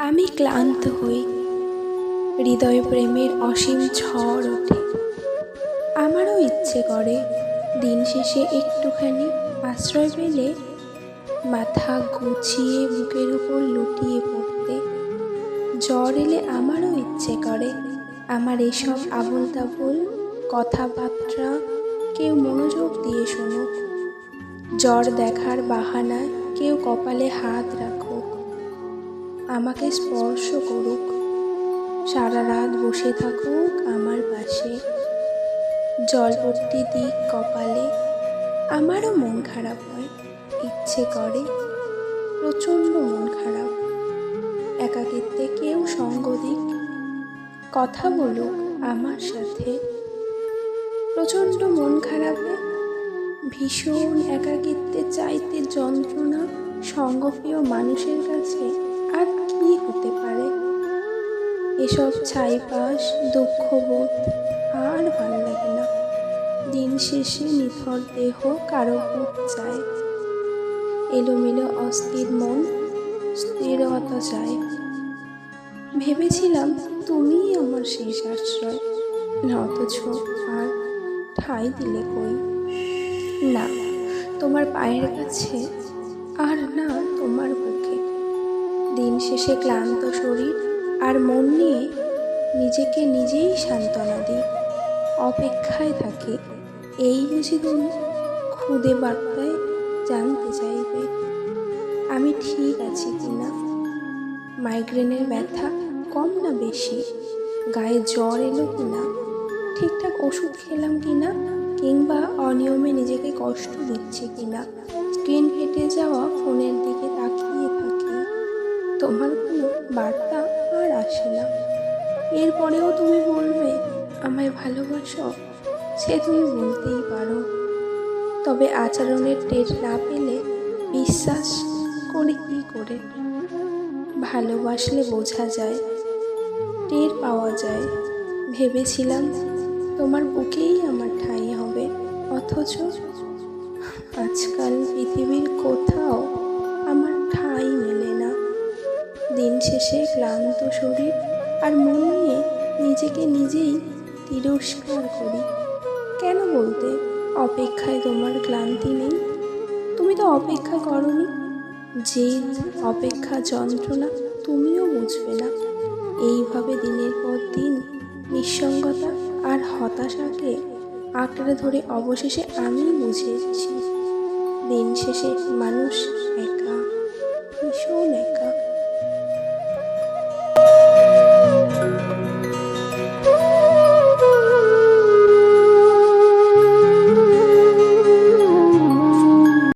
আমি ক্লান্ত হই। হৃদয় প্রেমের অসীম ঝড় ওঠে। আমারও ইচ্ছে করে দিন শেষে একটুখানি আশ্রয় পেলে মাথা গুছিয়ে বুকের উপর লুটিয়ে পড়তে। জ্বর এলে আমারও ইচ্ছে করে। আমার এসব আবল তাবল কথাবার্তা কেউ মনোযোগ দিয়ে শুনুক। জ্বর দেখার বাহানায় কেউ কপালে হাত রাখুক। আমাকে স্পর্শ করুক। সারা রাত বসে থাকুক আমার পাশে। জলপট্টি দিক কপালে আমারও মন খারাপ হয়, ইচ্ছে করে। প্রচণ্ড মন খারাপ। একাকিত্বে কেউ সঙ্গ দিক, কথা বলুক আমার সাথে। প্রচণ্ড মন খারাপে ভীষণ একাকিত্বে চাইতে যন্ত্রণা সঙ্গপ্রিয় মানুষের কাছে আর কি হতে পারে? এসব ছাই ছাইপাশ, দুঃখবোধ আর ভালো লাগে না। দিন শেষে নিথর দেহ কারও বুক চায়। এলোমেলো অস্থির মন স্থিরতা চায়। ভেবেছিলাম তুমিই আমার শেষ আশ্রয় অথচ আর ঠাই দিলে কই? না, তোমার পায়ের কাছে আর না তোমার বুকে। দিন শেষে ক্লান্ত শরীর আর মন নিয়ে নিজেকে নিজেই সান্ত্বনা দিই। অপেক্ষায় থাকি, এই বুঝি তুমি খুদে বার্তায় জানতে চাইবে, আমি ঠিক আছি কি না মাইগ্রেনের ব্যথা কম না বেশি? গায়ে জ্বর এলো কি না ঠিকঠাক ওষুধ খেলাম কি না কিংবা অনিয়মে নিজেকে কষ্ট দিচ্ছে কি না স্ক্রিন ফেটে যাওয়া ফোনের দিকে থাকি তোমার কোনো বার্তা আর আসে না। এরপরেও তুমি বলবে, আমায় ভালোবাসো। সে তুমি বলতেই পারো। তবে আচরণের টের না পেলে বিশ্বাস করে কি করে? ভালোবাসলে বোঝা যায়, টের পাওয়া যায়। ভেবেছিলাম তোমার বুকেই আমার ঠাঁই হবে, অথচ আজকাল পৃথিবীর কোথাও শেষে ক্লান্ত শরীর আর মন নিয়ে নিজেকে নিজেই তিরস্কার করি। কেন বলতে অপেক্ষায় তোমার ক্লান্তি নেই? তুমি তো অপেক্ষা করনি। যে অপেক্ষা যন্ত্রণা তুমিও বুঝবে না। এইভাবে দিনের পর দিন নিঃসঙ্গতা আর হতাশাকে আঁকড়ে ধরে অবশেষে আমি বুঝেছি দিন শেষে মানুষ একা, ভীষণ একা।